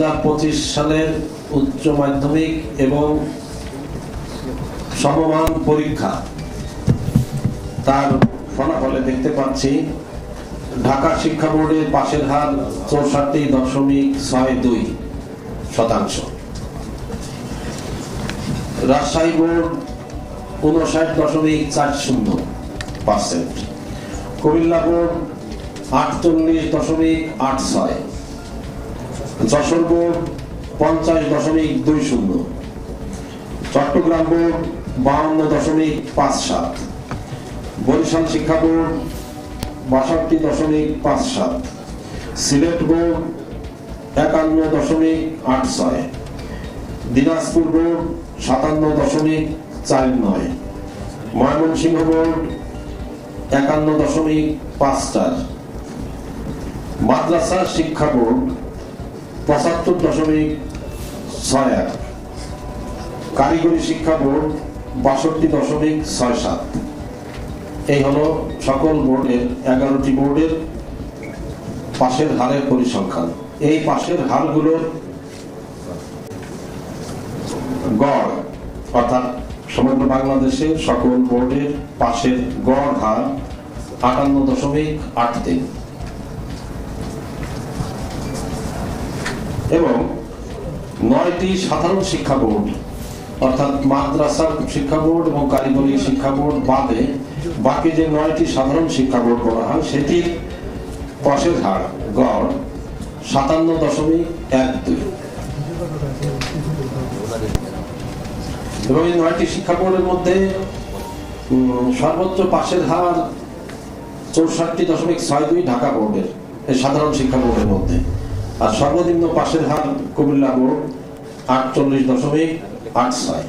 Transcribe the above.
দুই সালের উচ্চ মাধ্যমিক এবং সমমান পরীক্ষা। তার ফলাফলে দেখতে পাচ্ছি, ঢাকা শিক্ষা বোর্ডের পাশের হার চৌষট্টি দশমিক ছয় দুই শতাংশ। রাজশাহী বোর্ড উনষাট দশমিক চার শূন্য পার্সেন্ট। কুমিল্লা বোর্ড আটচল্লিশ দশমিক আট ছয় যশোর বোর্ড পঞ্চাশ দশমিক দুই শূন্য। চট্টগ্রাম বোর্ড বাহান্ন দশমিক পাঁচ সাত। বরিশাল শিক্ষা বোর্ড বাষট্টি দশমিক পাঁচ সাত। সিলেট বোর্ড একান্ন দশমিক আট ছয়। দিনাজপুর বোর্ড সাতান্ন দশমিক চার নয়। ময়মনসিংহ বোর্ড একান্ন দশমিক পাঁচ চার। মাদ্রাসা শিক্ষা বোর্ড পঁচাত্তর দশমিক ছয় এক কারিগরি শিক্ষা বোর্ড বাষট্টি দশমিক ছয় সাত। এই হলো সকল বোর্ডের, এগারোটি বোর্ডের পাশের হারের পরিসংখ্যান। এই পাশের হারগুলোর গড়, অর্থাৎ সমগ্র বাংলাদেশে সকল বোর্ডের পাশের গড় হার আটান্ন দশমিক আট তিন। এবং নয়টি সাধারণ শিক্ষা বোর্ড, অর্থাৎ মাদ্রাসা শিক্ষা বোর্ড এবং কারিগরি শিক্ষা বোর্ড বাদে বাকি যে নয়টি সাধারণ শিক্ষা বোর্ড বলা হয়, সেটির পাশের হার গড় সাতান্ন দশমিক এক দুই। এবং এই নয়টি শিক্ষা বোর্ডের মধ্যে সর্বোচ্চ পাশের হার চৌষট্টি দশমিক ছয় দুই ঢাকা বোর্ডের সাধারণ শিক্ষা বোর্ডের মধ্যে। আর সর্বনিম্ন পাশের হার কুমিল্লা বোর্ড আটচল্লিশ দশমিক আট ছয়।